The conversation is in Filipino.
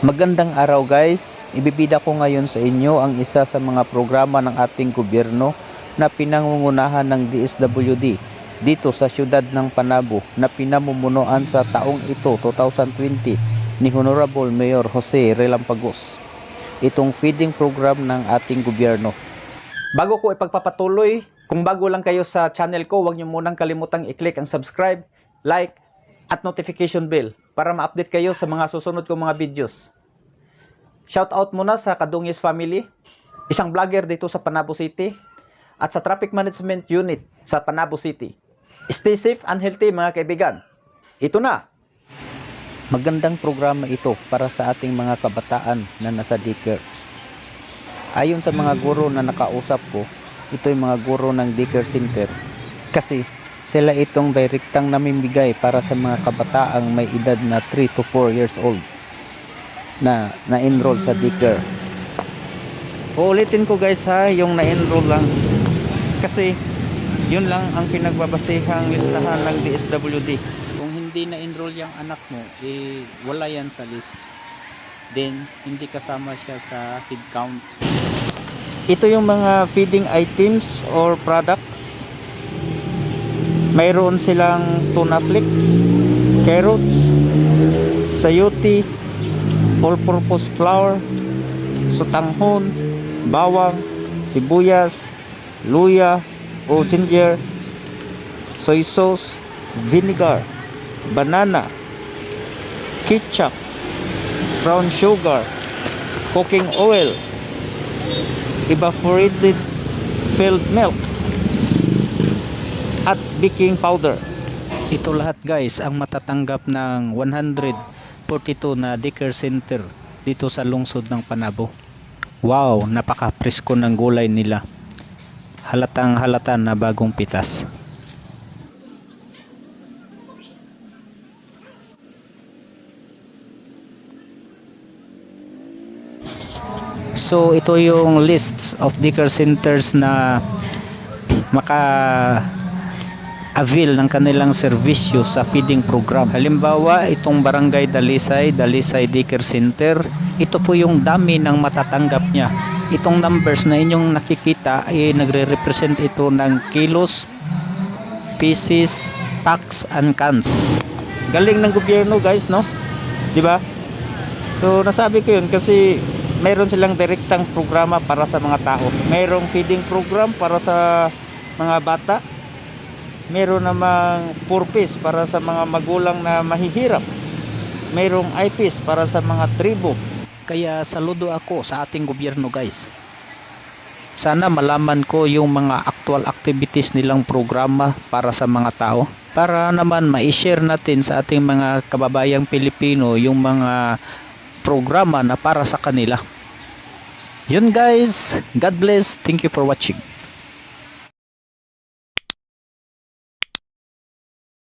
Magandang araw guys. Ibibida ko ngayon sa inyo ang isa sa mga programa ng ating gobyerno na pinangungunahan ng DSWD dito sa siyudad ng Panabo na pinamumunuan sa taong ito 2020 ni Honorable Mayor Jose Relampagos. Itong feeding program ng ating gobyerno. Bago ko ipagpapatuloy, kung bago lang kayo sa channel ko, huwag niyo munang kalimutang i-click ang subscribe, like, at notification bell para ma-update kayo sa mga susunod kong mga videos. Shout out muna sa Kadungis Family, isang vlogger dito sa Panabo City, at sa Traffic Management Unit sa Panabo City. Stay safe and healthy mga kaibigan. Ito na! Magandang programa ito para sa ating mga kabataan na nasa daycare. Ayon sa mga guro na nakausap ko, ito yung mga guro ng daycare center. Kasi sila itong direktang namimigay para sa mga kabataang may edad na 3 to 4 years old na na-enroll sa daycare. Uulitin ko guys ha, yung na-enroll lang. Kasi yun lang ang pinagbabasihang listahan ng DSWD. Kung hindi na-enroll yung anak mo, eh wala yan sa list. Then hindi kasama siya sa feed count. Ito yung mga feeding items or products mayroon silang tuna flakes, carrots, sayote, all-purpose flour, sutanghon, bawang, sibuyas, luya o ginger, soy sauce, vinegar, banana, ketchup, brown sugar, cooking oil, evaporated filled milk, at baking powder. Ito lahat guys ang matatanggap ng 142 na daycare center dito sa lungsod ng Panabo. Wow, napaka-presko ng gulay nila. Halatang halata na bagong pitas. So ito yung lists of daycare centers na maka avail ng kanilang serbisyo sa feeding program. Halimbawa, itong Barangay Dalisay, Dalisay Daycare Center, ito po yung dami ng matatanggap niya. Itong numbers na inyong nakikita ay nagre-represent ito ng kilos, pieces, packs, and cans. Galing ng gobyerno guys, no? 'Di ba? So, nasabi ko yun kasi mayroon silang direktang programa para sa mga tao. Mayroong feeding program para sa mga bata. Meron namang purpose para sa mga magulang na mahihirap. Mayroong IPs para sa mga tribo. Kaya saludo ako sa ating gobyerno guys. Sana malaman ko yung mga actual activities nilang programa para sa mga tao. Para naman ma-share natin sa ating mga kababayang Pilipino yung mga programa na para sa kanila. Yun guys, God bless. Thank you for watching.